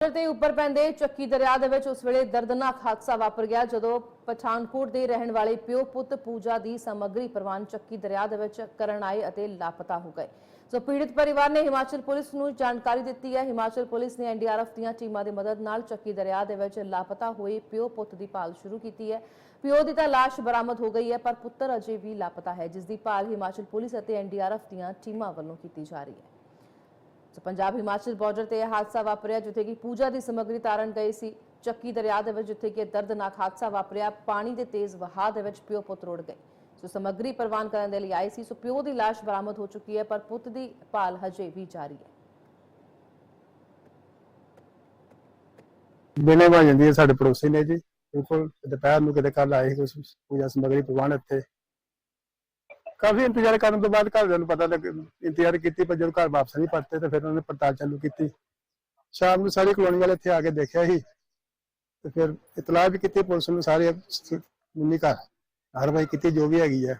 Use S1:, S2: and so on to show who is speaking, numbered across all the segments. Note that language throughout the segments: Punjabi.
S1: ਤੇ ਉੱਪਰ ਪੈਂਦੇ ਚੱਕੀ ਦਰਿਆ ਦੇ ਵਿੱਚ ਉਸ ਵੇਲੇ ਦਰਦਨਾਕ ਹਾਦਸਾ ਵਾਪਰ ਗਿਆ, ਜਦੋਂ ਪਠਾਨਕੋਟ ਦੇ ਰਹਿਣ ਵਾਲੇ ਪਿਓ ਪੁੱਤ ਪੂਜਾ ਦੀ ਸਮੱਗਰੀ ਪ੍ਰਵਾਨ ਚੱਕੀ ਦਰਿਆ ਦੇ ਵਿੱਚ ਕਰਨ ਆਏ ਅਤੇ ਲਾਪਤਾ ਹੋ ਗਏ। ਸੋ ਪੀੜਿਤ ਪਰਿਵਾਰ ਨੇ ਹਿਮਾਚਲ ਪੁਲਿਸ ਨੂੰ ਜਾਣਕਾਰੀ ਦਿੱਤੀ ਹੈ। ਹਿਮਾਚਲ ਪੁਲਿਸ ਨੇ ਐਨਡੀਆਰਐਫ ਦੀਆਂ ਟੀਮਾਂ ਦੀ ਮਦਦ ਨਾਲ ਚੱਕੀ ਦਰਿਆ ਦੇ ਵਿੱਚ ਲਾਪਤਾ ਹੋਏ ਪਿਓ ਪੁੱਤ ਦੀ ਭਾਲ ਸ਼ੁਰੂ ਕੀਤੀ ਹੈ। ਪਿਓ ਦੀ ਤਾਂ ਲਾਸ਼ ਬਰਾਮਦ ਹੋ ਗਈ ਹੈ, ਪਰ ਪੁੱਤਰ ਅਜੇ ਵੀ ਲਾਪਤਾ ਹੈ, ਜਿਸ ਦੀ ਭਾਲ ਹਿਮਾਚਲ ਪੁਲਿਸ ਅਤੇ ਐਨਡੀਆਰਐਫ ਦੀਆਂ ਟੀਮਾਂ ਵੱਲੋਂ ਕੀਤੀ ਜਾ ਰਹੀ ਹੈ। ਸੋ ਪੰਜਾਬ ਹਿਮਾਚਲ ਬਾਰਡਰ ਤੇ ਇਹ ਹਾਦਸਾ ਵਾਪਰਿਆ, ਜਿੱਥੇ ਕਿ ਪੂਜਾ ਦੀ ਸਮੱਗਰੀ ਤਾਰਨ ਗਏ ਸੀ। ਚੱਕੀ ਦਰਿਆ ਦੇ ਵਿੱਚ, ਜਿੱਥੇ ਕਿ ਦਰਦਨਾਕ ਹਾਦਸਾ ਵਾਪਰਿਆ, ਪਾਣੀ ਦੇ ਤੇਜ਼ ਵਹਾਅ ਦੇ ਵਿੱਚ ਪਿਓ ਪੁੱਤ ਰੁੜ ਗਏ। ਸੋ ਸਮੱਗਰੀ ਪ੍ਰਵਾਨ ਕਰਨ ਦੇ ਲਈ ਆਏ ਸੀ। ਸੋ ਪਿਓ ਦੀ ਲਾਸ਼ ਬਰਾਮਦ ਹੋ ਚੁੱਕੀ ਹੈ, ਪਰ ਪੁੱਤ ਦੀ ਭਾਲ ਹਜੇ ਵੀ ਜਾਰੀ ਹੈ।
S2: ਦਿਨੇ ਬਣ ਜਾਂਦੀ ਹੈ ਸਾਡੇ ਪੜੋਸੀ ਨੇ ਜੀ। ਬਿਲਕੁਲ, ਦੁਪਹਿਰ ਨੂੰ ਕਿਤੇ ਕੱਲ ਆਏ ਕੁਝ ਪੂਜਾ ਸਮਗਰੀ ਪ੍ਰਵਾਨ ਇੱਥੇ। ਕਾਫੀ ਇੰਤਜ਼ਾਰ ਕਰਨ ਤੋਂ ਬਾਅਦ ਘਰਦਿਆਂ ਨੂੰ ਪਤਾ ਲੱਗ ਇੰਤਜ਼ਾਰ ਕੀਤੀ ਪਰ ਜਦੋਂ ਘਰ ਵਾਪਸ ਨਹੀਂ ਪਰਤੇ ਤੇ ਫਿਰ ਉਹਨੇ ਪੜਤਾਲ ਚਾਲੂ ਕੀਤੀ। ਸ਼ਾਮ ਨੂੰ ਸਾਰੀ ਕਲੋਨੀ ਵਾਲੇ ਇੱਥੇ ਆ ਕੇ ਦੇਖਿਆ ਸੀ। ਤੇ ਫਿਰ ਇਤਲਾਹ ਵੀ ਕੀਤੀ ਪੁਲਿਸ ਨੂੰ ਸਾਰੇ ਮੁੰਨੀ ਘਰ। ਕਾਰਵਾਈ ਕੀਤੀ ਜੋ ਵੀ ਹੈਗੀ ਹੈ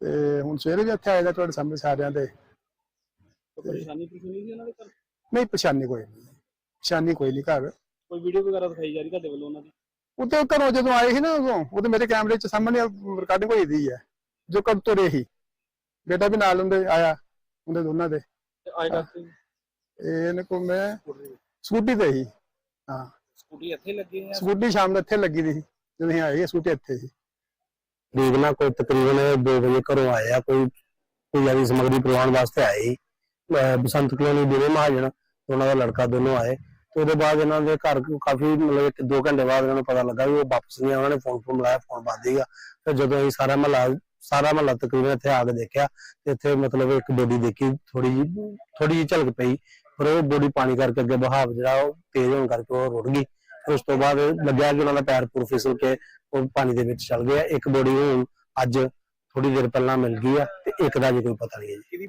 S2: ਤੇ ਹੁਣ ਸਵੇਰੇ ਵੀ ਇੱਥੇ ਆਏਗਾ ਤੁਹਾਡੇ ਸਾਹਮਣੇ ਸਾਰਿਆਂ ਦੇ।
S3: ਪਰੇਸ਼ਾਨੀ ਪਰੇਸ਼ਾਨੀ ਸੀ ਉਹਨਾਂ ਦੇ ਘਰ?
S2: ਨਹੀਂ ਪਛਾਣੀ ਕੋਈ ਨਹੀਂ। ਪਛਾਣੀ ਕੋਈ ਨਹੀਂ ਘਰ।
S3: ਕੋਈ ਵੀਡੀਓ ਵਗੈਰਾ ਦਿਖਾਈ ਜਾ ਰਹੀ ਤੁਹਾਡੇ ਵੱਲੋਂ ਉਹਨਾਂ ਦੀ?
S2: ਉਤੇ ਘਰੋਂ ਜਦੋਂ ਆਏ ਸੀ ਨਾ ਉਦੋਂ ਉਹਦੇ ਮੇਰੇ ਕੈਮਰੇ 'ਚ ਸਾਹਮਣੇ ਰਿਕਾਰਡਿੰਗ ਹੋਈ ਦੀ ਹੈ ਜੋ ਕਦ ਤੁਰੇ ਸੀ ਬੇਟਾ ਵੀ ਨਾਲ ਹੁੰਦੇ ਆਇਆ ਉਹਦੇ ਦੋਨਾਂ ਦੇ।
S3: ਤੇ ਆਏ
S2: ਇਹਨੇ ਕੋ ਮੈਂ ਸਕੂਟੀ ਤੇ ਹੀ। ਹਾਂ।
S3: ਸਕੂਟੀ ਇੱਥੇ ਲੱਗੀ ਹੈ
S2: ਸਕੂਟੀ ਸ਼ਾਮ ਨੂੰ ਇੱਥੇ ਲੱਗੀ ਦੀ ਸੀ। ਜਦੋਂ ਅਸੀਂ ਆਏ ਸਕੂਟੀ ਇੱਥੇ ਸੀ।
S4: ਨਾ ਕੋਈ ਤਕਰੀਬਨ 2 ਵਜੇ ਘਰੋਂ ਆਏ ਆ ਕੋਈ ਪੂਜਾ ਦੀ ਸਮਗਰੀ ਪ੍ਰਵਾਨ ਵਾਸਤੇ ਆਏ ਬਸੰਤ ਕਲੋਨੀ ਦੇ ਮਹਾਜਨ ਤੇ ਉਹਨਾਂ ਦਾ ਲੜਕਾ ਦੋਨੋਂ ਆਏ। ਤੇ ਉਹਦੇ ਬਾਅਦ ਇਹਨਾਂ ਦੇ ਘਰ ਕਾਫੀ ਮਤਲਬ ਕਿ 2 ਘੰਟੇ ਬਾਅਦ ਇਹਨਾਂ ਨੂੰ ਪਤਾ ਲੱਗਾ ਵੀ ਉਹ ਵਾਪਸ ਨਹੀਂ ਉਹਨਾਂ ਨੇ ਫੋਨ ਫੋਨ ਮਿਲਾਇਆ ਫੋਨ ਬੰਦ ਸੀਗਾ ਫਿਰ ਜਦੋਂ ਅਸੀਂ ਸਾਰਾ ਮਹੱਲਾ ਸਾਰਾ ਮਹੱਲਾ ਤਕਰੀਬਨ ਇੱਥੇ ਆ ਕੇ ਦੇਖਿਆ ਤੇ ਇੱਥੇ ਮਤਲਬ ਇੱਕ ਬੋਡੀ ਦੇਖੀ ਥੋੜੀ ਜੀ ਥੋੜੀ ਜਿਹੀ ਝਲਕ ਪਈ, ਪਰ ਉਹ ਬੋਡੀ ਪਾਣੀ ਕਰਕੇ ਅੱਗੇ ਬਹਾਵ ਜਿਹੜਾ ਉਹ ਤੇਜ਼ ਹੋਣ ਕਰਕੇ ਉਹ ਰੁੜ ਗਈ। ਫਿਰ ਉਸ ਤੋਂ ਬਾਅਦ ਲੱਗਿਆ ਕਿ ਉਹਨਾਂ ਦਾ ਪੈਰ ਪੂਰ ਫਿਸਲ ਕੇ ਉਹ ਪਾਣੀ ਦੇ ਵਿੱਚ ਚਲ ਗਿਆ। ਇੱਕ ਬੋਡੀ ਹੁਣ ਅੱਜ ਥੋੜੀ ਦੇਰ ਪਹਿਲਾਂ ਮਿਲ ਗਈ ਆ ਤੇ ਇੱਕ ਦਾ ਜੇ ਕੋਈ ਪਤਾ ਨਹੀਂ ਹੈ ਜੀ।